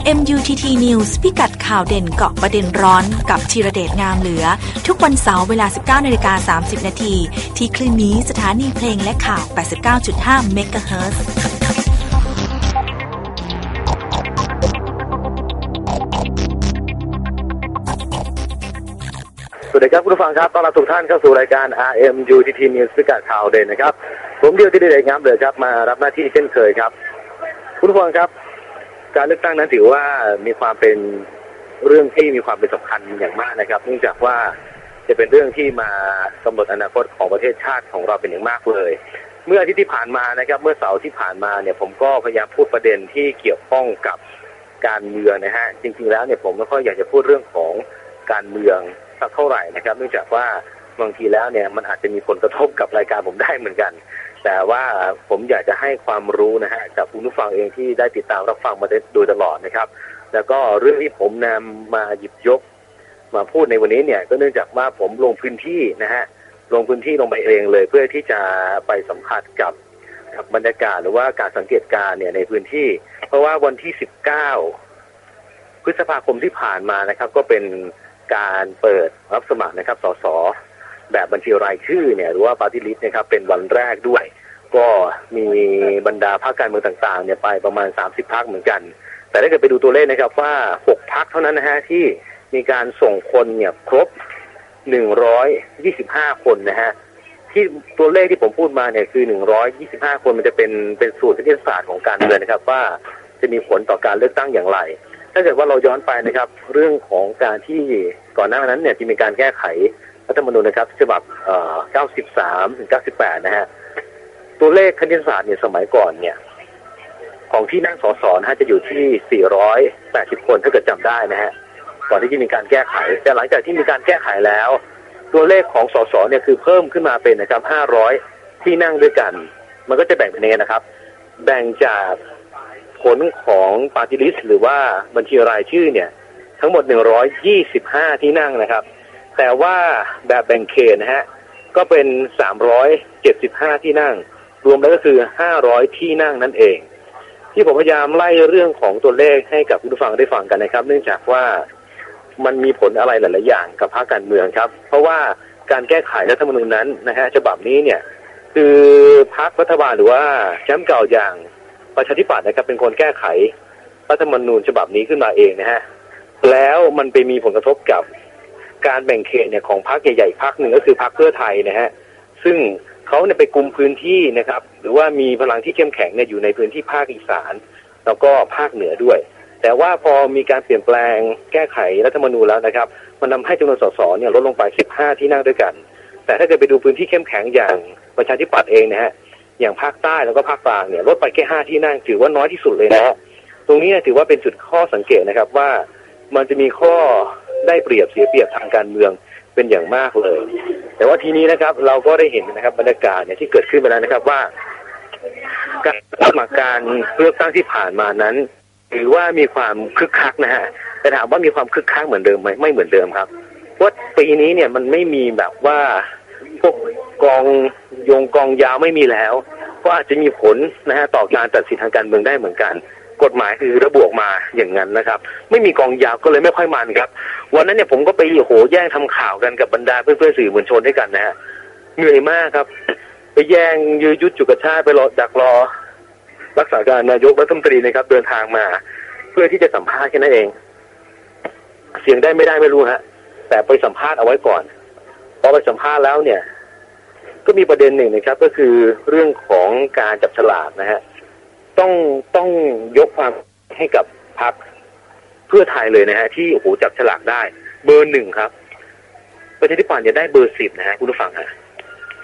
RMUTT News พิกัดข่าวเด่นเกาะประเด็นร้อนกับธีระเดชงามเหลือ ทุกวันเสาร์เวลา 19นาฬิกา30 นาที ที่คลื่นนี้สถานีเพลงและข่าว 89.5เมกะเฮิร์ สวัสดีครับคุณผู้ฟังครับต้อนรับทุกท่านเข้าสู่รายการ RMUTT News พิกัดข่าวเด่นนะครับ ผมเดียวที่ได้งามเลือครับมารับหน้าที่เช่นเคยครับ คุณผู้ฟังครับ การเลือกตั้งนั้นถือว่ามีความเป็นเรื่องที่มีความเป็นสำคัญอย่างมากนะครับ เนื่องจากว่าจะเป็นเรื่องที่มากำหนดอนาคตของประเทศชาติของเราเป็นอย่างมากเลย เมื่ออาทิตย์ที่ผ่านมานะครับ เมื่อเสาร์ที่ผ่านมาเนี่ย ผมก็พยายามพูดประเด็นที่เกี่ยวข้องกับการเมืองนะฮะจริงๆแล้วเนี่ยผมไม่ค่อยอยากจะพูดเรื่องของการเมือง สักเท่าไหร่นะครับ เนื่องจากว่าบางทีแล้วเนี่ยมันอาจจะมีผลกระทบกับรายการผมได้เหมือนกัน แต่ว่าผมอยากจะให้ความรู้นะฮะกับคุณผู้ฟังเองที่ได้ติดตามรับฟังมาโดยตลอดนะครับ แล้วก็เรื่องที่ผมนำมาหยิบยก มาพูดในวันนี้เนี่ย ก็เนื่องจากว่าผมลงพื้นที่นะฮะลงพื้นที่ลงไปเองเลย เพื่อที่จะไปสัมผัสกับกับบรรยากาศหรือว่าการสังเกตการณ์เนี่ยในพื้นที่ เพราะว่าวันที่ 19 พฤษภาคมที่ผ่านมานะครับ ก็เป็น การเปิดรับสมัครนะครับ สส แบบบัญชีรายชื่อเนี่ยหรือว่าปาร์ตี้ลิสต์นะครับเป็นวันแรกด้วย ก็มีบรรดาพรรคการเมืองต่างๆเนี่ยไปประมาณ 30พรรคเหมือนกัน แต่ถ้าเกิดไปดูตัวเลขนะครับว่า 6พรรคเท่านั้นนะฮะที่มีการส่งคนเนี่ยครบ 125 คนนะฮะที่ตัวเลขที่ผมพูดมาเนี่ยคือ 125 คนมันจะเป็นเป็นสูตรคณิตศาสตร์ของการเมืองนะครับว่าจะมีผลต่อการเลือกตั้งอย่างไร ถ้าเกิดว่าเราย้อนไปนะครับ เรื่องของการที่ก่อนหน้านั้นเนี่ยที่มีการแก้ไขรัฐธรรมนูญนะครับฉบับ93ถึง98 นะฮะตัวเลขคณิตศาสตร์เนี่ยสมัยก่อนเนี่ย ของที่นั่งสสนะฮะจะอยู่ที่ 480 คนถ้าเกิดจำได้นะฮะก่อนที่จะมีการแก้ไข แต่หลังจากที่มีการแก้ไขแล้ว ตัวเลขของสสเนี่ยคือเพิ่มขึ้นมาเป็นนะครับ 500 ที่นั่งด้วยกัน มันก็จะแบ่งเป็นยังไงนะครับ แบ่งจาก ผลของปาร์ตี้ลิสหรือว่าบัญชีรายชื่อเนี่ย ทั้งหมด 125 ที่นั่งนะครับ แต่ว่าแบบแบ่งเขตนะฮะก็เป็น 375 ที่นั่ง รวมแล้วก็คือ 500 ที่นั่งนั่นเอง ที่ผมพยายามไล่เรื่องของตัวเลขให้กับคุณผู้ฟังได้ฟังกันนะครับ เนื่องจากว่ามันมีผลอะไรหลาย ๆ อย่างกับภาคการเมืองครับ เพราะว่าการแก้ไขรัฐธรรมนูญนั้นนะฮะฉบับนี้เนี่ย คือพรรครัฐบาลหรือว่าแชมป์เก่าอย่าง ประชาธิปัตย์นะครับเป็นคนแก้ไขรัฐธรรมนูญฉบับนี้ขึ้นมาเองนะฮะแล้วมันไปมีผลกระทบกับการแบ่งเขตเนี่ยของพรรคใหญ่ๆพรรคหนึ่งก็คือพรรคเพื่อไทยนะฮะซึ่งเขาเนี่ยไปกลุ่มพื้นที่นะครับ หรือว่ามีพลังที่เข้มแข็งเนี่ยอยู่ในพื้นที่ภาคอีสาน แล้วก็ภาคเหนือด้วย แต่ว่าพอมีการเปลี่ยนแปลงแก้ไขรัฐธรรมนูญแล้วนะครับ มันทาให้จำนวนสสเนี่ยลดลงไป 15 ที่นั่งด้วยกัน แต่ถ้าเกิดไปดูพื้นที่เข้มแข็งอย่างประชาธิปัตย์เองนะฮะ อย่างภาคใต้แล้วก็ภาคกลางเนี่ยลดไปแค่5ที่นั่งถือว่าน้อยที่สุดเลยนะตรงนี้ถือว่าเป็นจุดข้อสังเกตนะครับว่ามันจะมีข้อได้เปรียบเสียเปรียบทางการเมืองเป็นอย่างมากเลย แต่ว่าทีนี้นะครับเราก็ได้เห็นนะครับบรรยากาศเนี่ยที่เกิดขึ้นไปแล้วนะครับว่าการสมัครการเลือกตั้งที่ผ่านมานั้นถือว่ามีความคึกคักนะฮะแต่ถามว่ามีความคึกคักเหมือนเดิมไหมไม่เหมือนเดิมครับเพราปีนี้เนี่ยมันไม่มีแบบว่าพวกกอง ยงกองยาวไม่มีแล้ว ก็อาจจะมีผลนะฮะต่อการตัดสินทางการเมืองได้เหมือนกัน กฎหมายคือระบวกมาอย่างนั้นนะครับ ไม่มีกองยาวก็เลยไม่ค่อยมันครับ วันนั้นเนี่ยผมก็ไปโหแย่งทำข่าวกันกับบรรดาเพื่อนๆสื่อมวลชนด้วยกันนะฮะเหนื่อยมากครับ ไปแย่งยื้อยุดจุกรชากไปรอดักรอ รักษาการนายกรัฐมนตรีนะครับ เดินทางมา เพื่อที่จะสัมภาษณ์แค่นั้นเอง เสียงได้ไม่ได้ไม่รู้ฮะแต่ไปสัมภาษณ์เอาไว้ก่อนพอไปสัมภาษณ์แล้วเนี่ย ก็มีประเด็นหนึ่งนะครับ ก็คือเรื่องของการจับฉลากนะฮะต้องต้องยกความให้กับพรรคเพื่อไทยเลยนะฮะที่โอ้โหจับฉลากได้ เบอร์หนึ่งครับประชาธิปัตย์จะได้เบอร์สิบนะฮะคุณผู้ฟังฮะ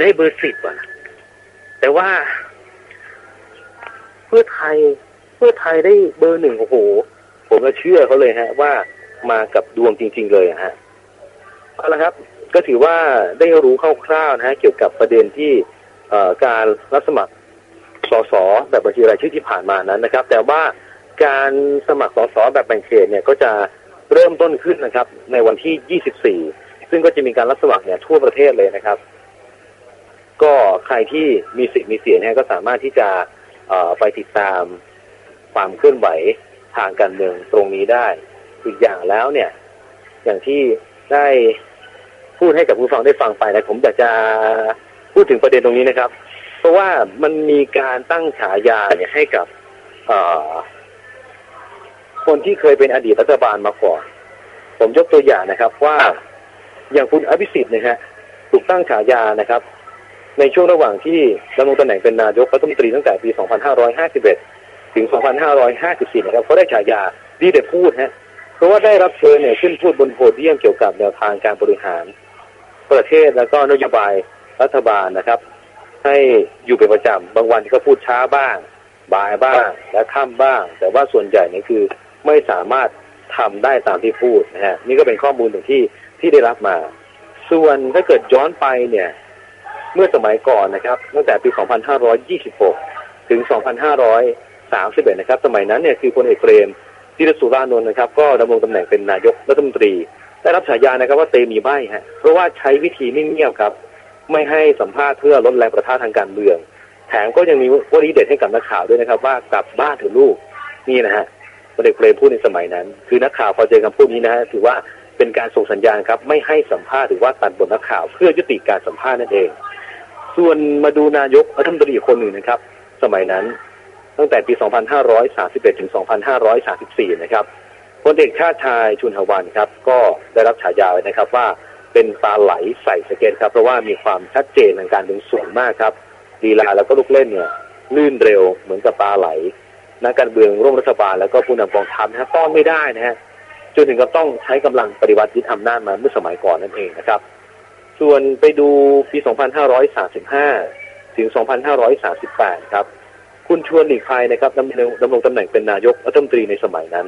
ได้เบอร์สิบอะ แต่ว่า เพื่อไทยเพื่อไทยได้เบอร์หนึ่งโอ้โห ผมก็เชื่อเขาเลยฮะ ว่ามากับดวงจริง ๆ เลยฮะเอาละครับ ก็ถือว่าได้รู้คร่าวๆนะฮะเกี่ยวกับประเด็นที่การรับสมัครสสแบบบัญชีรายชื่อที่ผ่านมานั้นนะครับ แต่ว่าการสมัครสสแบบแบ่งเขตเนี่ยก็จะเริ่มต้นขึ้นนะครับ ในวันที่ 24 ซึ่งก็จะมีการรับสมัครเนี่ยทั่วประเทศเลยนะครับ ก็ใครที่มีสิทธิ์มีเสียงนะก็สามารถที่จะไปติดตามความเคลื่อนไหวทางการเมืองตรงนี้ได้ อีกอย่างแล้วเนี่ย อย่างที่ได้ พูดให้กับผู้ฟังได้ฟังไปนะผมอยากจะพูดถึงประเด็นตรงนี้นะครับ เพราะว่ามันมีการตั้งฉายาเนี่ยให้กับคนที่เคยเป็นอดีตรัฐบาลมาก่อน ผมยกตัวอย่างนะครับว่าอย่างคุณอภิสิทธิ์นะฮะถูกตั้งฉายานะครับ ในช่วงระหว่างที่ดำรงตำแหน่งเป็นนายกรัฐมนตรีตั้งแต่ปี 2551 ถึง 2554 นะครับเขาได้ฉายาดีเด็ดพูดฮะเพราะว่าได้รับเชิญเนี่ยขึ้นพูดบนโพเดียมเกี่ยวกับแนวทางการบริหาร ประเทศแล้วก็นโยบายรัฐบาลนะครับ ให้อยู่เป็นประจำบางวันก็พูดช้าบ้าง บ่ายบ้างและค่ำบ้าง แต่ว่าส่วนใหญ่นี่คือไม่สามารถทำได้ตามที่พูดนะฮะนี่ก็เป็นข้อมูลหนึ่งที่ที่ได้รับมา ส่วนถ้าเกิดย้อนไปเนี่ย เมื่อสมัยก่อนนะครับ ตั้งแต่ปี 2526 ถึง 2531 นะครับ สมัยนั้นเนี่ยคือพลเอกเปรมทิรสุรานนท์นะครับ ก็ดำรงตำแหน่งเป็นนายกรัฐมนตรี ได้รับฉายานะครับว่าเตมีใบฮะเพราะว่าใช้วิธีนิ่งเงียบครับ ไม่ให้สัมภาษณ์เพื่อลดแรงประทะทางการเมือง แถมก็ยังมีวลีเด็ดให้กับนักข่าวด้วยนะครับ ว่ากลับบ้านถอะลูกนี่นะฮะพลเอกเปรมพูดในสมัยนั้น คือนักข่าวพอเจอคำพูดนี้นะฮะถือว่าเป็นการส่งสัญญาณครับ ไม่ให้สัมภาษณ์หรือว่าตัดบทนักข่าว เพื่อยุติการสัมภาษณ์นั่นเอง ส่วนมาดูนายกรัฐมนตรีคนหนึ่งนะครับ สมัยนั้น ตั้งแต่ปี 2531 ถึง 2534 นะครับ พลเอกชาติชายชุนหวันครับ ก็ได้รับฉายาไว้นะครับว่าเป็นปลาไหลใส่สเก็ตครับเพราะว่ามีความชัดเจนในการดึงส่วนมากครับดีลาแล้วก็ลูกเล่นเนี่ยลื่นเร็วเหมือนกับปลาไหลนักการเมืองร่วมรัฐบาลแล้วก็ผู้นำกองทัพนะต้อนไม่ได้นะฮะจนถึงกับต้องใช้กำลังปฏิวัติยึดอำนาจมาเมื่อสมัยก่อนนั่นเองนะครับ ส่วนไปดูปี 2535 ถึง 2538 ครับ คุณชวนหลีกภัยนะครับดำรงดำรงตำแหน่งเป็นนายกรัฐมนตรีในสมัยนั้น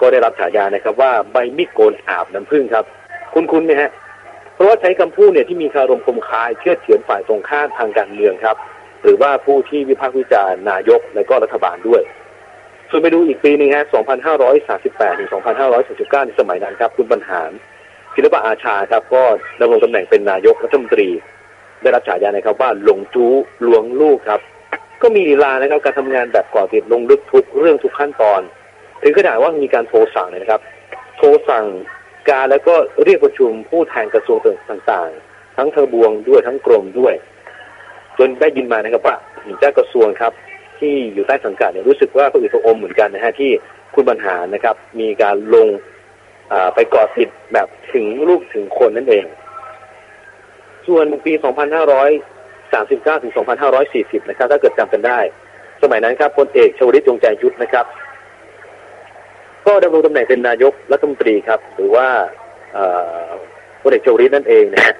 ก็ได้รับฉายานะครับ ว่าใบมีดโกนอาบน้ำพึ่งครับ คุณคุณไหมฮะเพราะว่าใช้คำพูดเนี่ยที่มีคารมคมคายเชื่อเฉือนฝ่ายตรงข้ามทางการเมืองครับ หรือว่าผู้ที่วิพากษ์วิจารณ์นายกและก็รัฐบาลด้วยส่วนไปดูอีกปีนึงฮะ 2538 ถึง 2569ในสมัยนั้นครับ คุณบรรหารศิลปะอาชาครับ ก็ดำรงตำแหน่งเป็นนายกรัฐมนตรี ได้รับฉายานะครับว่าหลงจู้ลวงลูกครับ ก็มีลีลานะครับการทำงานแบบก่อติดลงลึกทุกเรื่องทุกขั้นตอน ถึงขนาดว่ามีการโทรสั่งนะครับ โทรสั่งการแล้วก็เรียกประชุมผู้แทนกระทรวงต่างๆ ทั้งเทบวงด้วยทั้งกรมด้วย จนได้ยินมานะครับว่าเจ้ากระทรวงครับ ที่อยู่ใต้สังกัดเนี่ยรู้สึกว่าพระอืดพระอมเหมือนกันนะฮะที่คุณบรรหารนะครับ มีการลงไปก่อติดแบบถึงลูกถึงคนนั่นเอง ส่วนปี 2539 ถึง 2540 นะครับ ถ้าเกิดจำกันได้ สมัยนั้นครับพลเอกชวลิตจงใจยุทธนะครับ ก็ดำรงตำแหน่งเป็นนายกรัฐมนตรีครับ หรือว่าพลเอกชวลิตนั่นเองนะฮะ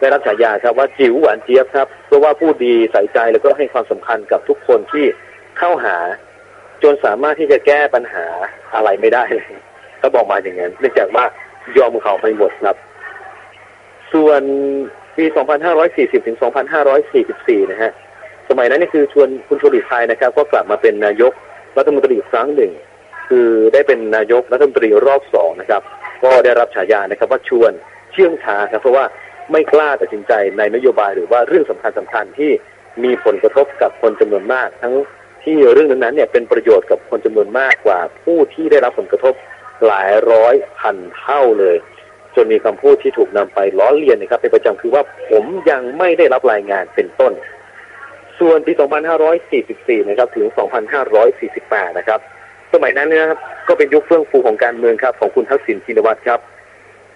ได้รับฉายาครับว่าจิ๋วหวานเจี๊ยบครับ เพราะว่าผู้ดีใส่ใจแล้วก็ให้ความสำคัญกับทุกคนที่เข้าหา จนสามารถที่จะแก้ปัญหาอะไรไม่ได้เลยเขาบอกมาอย่างนั้นเนื่องจากว่ายอมเขาไปหมดครับ ส่วนปี 2540 ถึง 2544 นะฮะ สมัยนั้นนี่คือชวนคุณชวนหลีกภัยนะครับ ก็กลับมาเป็นนายกรัฐมนตรีอีกครั้งหนึ่ง คือได้เป็นนายกรัฐมนตรีรอบสองนะครับ ก็ได้รับฉายานะครับว่าชวนเชื่องช้าครับเพราะว่าไม่กล้าตัดสินใจในนโยบายหรือว่าเรื่องสำคัญสำคัญที่มีผลกระทบกับคนจำนวนมาก ทั้งที่เรื่องนั้นเนี่ยเป็นประโยชน์กับคนจำนวนมากกว่า ผู้ที่ได้รับผลกระทบหลายร้อยพันเท่าเลยจนมีคำพูดที่ถูกนำไปล้อเลียนนะครับเป็นประจำคือว่าผมยังไม่ได้รับรายงานเป็นต้น ส่วนปี 2544 นะครับ ถึง 2548 นะครับ สมัยนั้นนะครับก็เป็นยุคเฟื่องฟูของการเมืองครับของคุณทักษิณชินวัตรครับ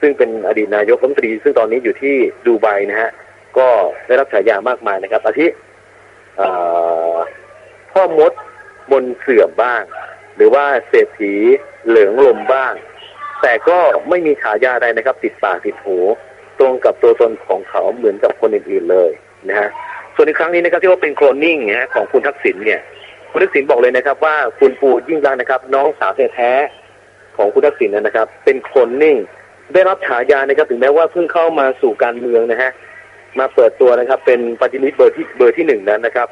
ซึ่งเป็นอดีตนายกรัฐมนตรี ซึ่งตอนนี้อยู่ที่ดูไบนะฮะก็ได้รับฉายามากมายนะครับ อาทิพ่อมดบนเสื่อมบ้าง หรือว่าเศรษฐีเหลืองลมบ้าง แต่ก็ไม่มีฉายาใดนะครับ ติดปากติดหูตรงกับตัวตนของเขาเหมือนกับคนอื่นๆเลยนะฮะส่วนในครั้งนี้นะครับที่ว่าเป็นโคลนนิ่งนะฮะของคุณทักษิณเนี่ย คุณทักษิณบอกเลยนะครับ ว่าคุณปู่ยิ่งรักนะครับ น้องสาวแท้ๆของคุณทักษิณนะครับ เป็นคนนิ่ง ได้รับฉายานะครับ ถึงแม้ว่าเพิ่งเข้ามาสู่การเมืองนะฮะมาเปิดตัวนะครับ เป็นปฏิริษีเบอร์ที่เบอร์ที่หนึ่งนั้นนะครับ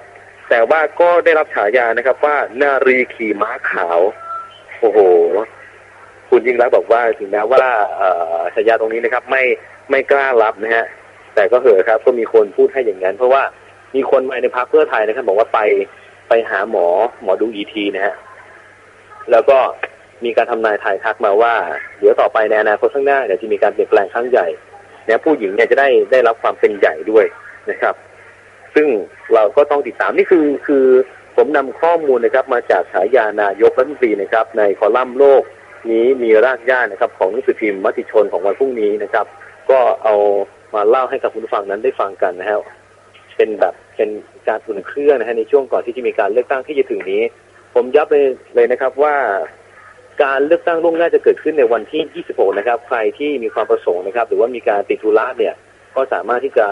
แต่ว่าก็ได้รับฉายานะครับว่านารีขี่ม้าขาว โอ้โหคุณยิ่งรักบอกว่าถึงแม้ว่าฉายาตรงนี้นะครับ ไม่ไม่กล้ารับนะฮะแต่ก็เหอะครับ ก็มีคนพูดให้อย่างนั้น เพราะว่ามีคนมาในพักเพื่อไทยนะครับ บอกว่าไป ไปหาหมอหมอดูอีทีนะฮะแล้วก็มีการทำนายทายทักมาว่า เดี๋ยวต่อไปในอนาคตข้างหน้าเนี่ยจะมีการเปลี่ยนแปลงครั้งใหญ่นี่ยผู้หญิงเนี่ยจะได้ได้รับความเป็นใหญ่ด้วยนะครับ ซึ่งเราก็ต้องติดตามนี่คือคือผมนำข้อมูลนะครับ มาจากฉายานายกรัฐมนตรีนะครับ ในคอลัมน์โลกนี้มีรากหญ้านะครับ ของหนังสือพิมพ์มติชนของวันพรุ่งนี้นะครับ ก็เอามาเล่าให้กับคุณฟังนั้นได้ฟังกันนะฮะ เป็นแบบเป็นการอุ่นเครื่องนะฮะในช่วงก่อนที่จะมีการเลือกตั้งที่จะถึงนี้ ผมย้ำเลยเลยนะครับว่าการเลือกตั้งล่วงหน้าจะเกิดขึ้นในวันที่ 26 นะครับ ใครที่มีความประสงค์นะครับ หรือว่ามีการติดธุระเนี่ย ก็สามารถที่จะ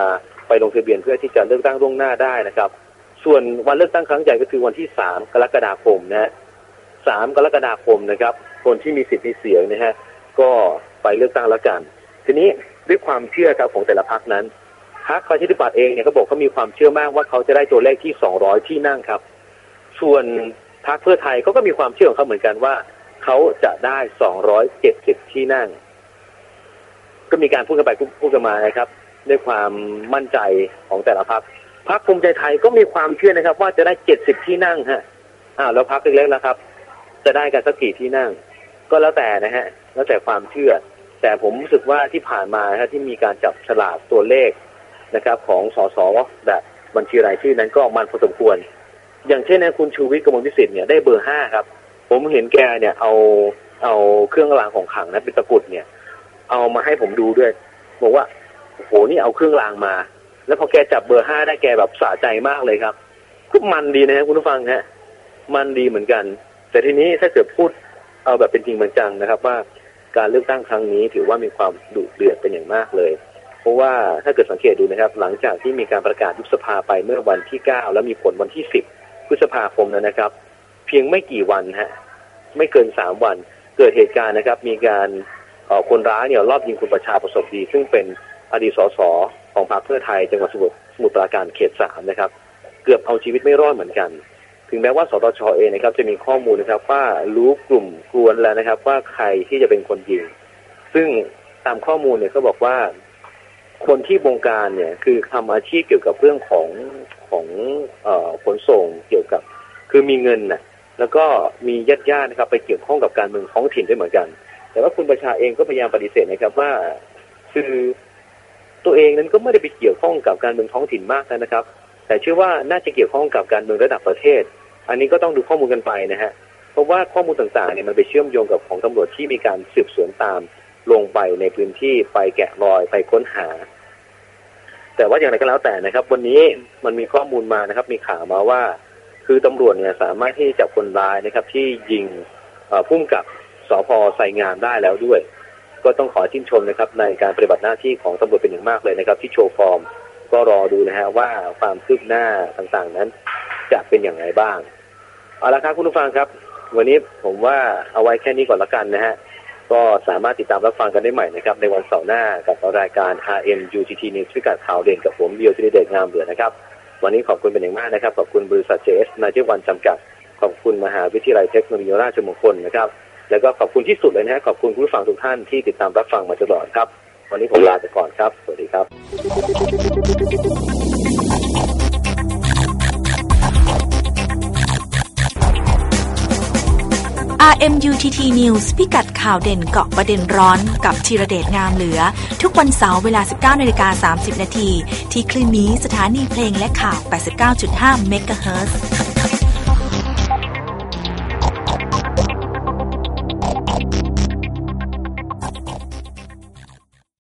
ไปลงทะเบียนเพื่อที่จะเลือกตั้งล่วงหน้าได้นะครับ ส่วนวันเลือกตั้งครั้งใหญ่ก็คือวันที่ 3 กรกฎาคมนะฮะ 3 กรกฎาคมนะครับ คนที่มีสิทธิ์มีเสียงนะฮะ ก็ไปเลือกตั้งแล้วกัน ทีนี้ด้วยความเชื่อครับของแต่ละพรรคนั้น พรรคประชาธิปัตย์เองเนี่ยเขาบอกเขามีความเชื่อมากว่าเขาจะได้ตัวเลขที่ 200 ที่นั่งครับ ส่วนพรรคเพื่อไทยเขาก็มีความเชื่อของเขาเหมือนกันว่าเขาจะได้ 270 ที่นั่ง ก็มีการพูดกันไปพูดกันมานะครับ ด้วยความมั่นใจของแต่ละพรรคพรรคภูมิใจไทยก็มีความเชื่อนะครับ ว่าจะได้ 70 ที่นั่งฮะอ้าวแล้วพรรคเล็กๆแล้วครับ จะได้กันสักกี่ที่นั่ง ก็แล้วแต่นะฮะ แล้วแต่ความเชื่อ แต่ผมรู้สึกว่าที่ผ่านมานะที่มีการจับฉลากตัวเลข นะครับของสสแบบบัญชีรายชื่อนั้นก็มันพอสมควร อย่างเช่นนะคุณชูวิทย์กมลวิสิทธิ์เนี่ยได้เบอร์ห้าครับ ผมเห็นแกเนี่ยเอาเอาเครื่องรางของขลังนะเป็นตะกุดเนี่ย เอามาให้ผมดูด้วย บอกว่าโอ้โหนี่เอาเครื่องรางมา แล้วพอแกจับเบอร์ห้าได้แกแบบสะใจมากเลยครับก็มันดีนะคุณผู้ฟังฮะมันดีเหมือนกัน แต่ทีนี้ถ้าเกิดพูดเอาแบบเป็นจริงเป็นจังนะครับ ว่าการเลือกตั้งครั้งนี้ถือว่ามีความดุเดือดเป็นอย่างมากเลย เพราะว่าถ้าเกิดสังเกตดูนะครับ หลังจากที่มีการประกาศยุบสภาไปเมื่อวันที่เก้าแล้วมีผลวันที่สิบพฤษภาคมนะครับ เพียงไม่กี่วันฮะไม่เกินสามวันเกิดเหตุการณ์นะครับ มีการคนร้ายเนี่ยรอบยิงคุณประชาประสบดี ซึ่งเป็นอดีตสสของพรรคเพื่อไทยจังหวัดสมุทรสมุทรปราการเขตสามนะครับ เกือบเอาชีวิตไม่รอดเหมือนกัน ถึงแม้ว่าสตชเองนะครับ จะมีข้อมูลนะครับว่ารู้กลุ่มกวนแล้วนะครับ ว่าใครที่จะเป็นคนยิง ซึ่งตามข้อมูลเนี่ยเขาบอกว่า คนที่บงการเนี่ยคือทำอาชีพเกี่ยวกับเรื่องของของอขนส่งเกี่ยวกับ คือมีเงินนะแล้วก็มีญาติญาตินะครับ ไปเกี่ยวข้องกับการเมืองท้องถิ่นด้วยเหมือนกัน แต่ว่าคุณประชาเองก็พยายามปฏิเสธนะครับว่าคือตัวเองนั้นก็ไม่ได้ไปเกี่ยวข้องกับการเมืองท้องถิ่นมากนะครับ แต่เชื่อว่าน่าจะเกี่ยวข้องกับการเมืองระดับประเทศ อันนี้ก็ต้องดูข้อมูลกันไปนะฮะเพราะว่าข้อมูลต่างๆเนี่ยมันไปเชื่อมโยงกับของตำรวจที่มีการสืบสวนตาม ลงไปในพื้นที่ไปแกะรอยไปค้นหา แต่ว่าอย่างไรก็แล้วแต่นะครับ วันนี้มันมีข้อมูลมานะครับ มีข่าวมาว่า คือตำรวจเนี่ยสามารถที่จะจับคนร้ายนะครับ ที่ยิงพุ่มกับสพใส่งามได้แล้วด้วย ก็ต้องขอชื่นชมนะครับ ในการปฏิบัติหน้าที่ของตำรวจเป็นอย่างมากเลยนะครับ ที่โชว์ฟอร์ม ก็รอดูนะฮะว่าความคืบหน้าต่างๆนั้น จะเป็นอย่างไรบ้างเอาละครับคุณผู้ฟังครับ วันนี้ผมว่าเอาไว้แค่นี้ก่อนละกันนะฮะ ก็สามารถติดตามรับฟังกันได้ใหม่นะครับในวันเสาร์หน้ากับรายการ RM UTT News พิกัดข่าวเด่นกับผมเบียวจิริเดชงามเหลือนะครับ วันนี้ขอบคุณเป็นอย่างมากนะครับ ขอบคุณบริษัท JS นาเจวันจำกัด ขอบคุณมหาวิทยาลัยเทคโนโลยีราชมงคลนะครับ แล้วก็ขอบคุณที่สุดเลยนะฮะขอบคุณผู้ฟังทุกท่านที่ติดตามรับฟังมาตลอดครับ วันนี้ผมลาไปก่อนครับ สวัสดีครับ MUTT News พิกัดข่าวเด่นเกาะประเด็นร้อนกับธีระเดชงามเหลือ ทุกวันเสาร์เวลา 19นาฬิกา30 นาทีที่คลื่นนี้สถานีเพลงและข่าว 89.5เมกะเฮิร์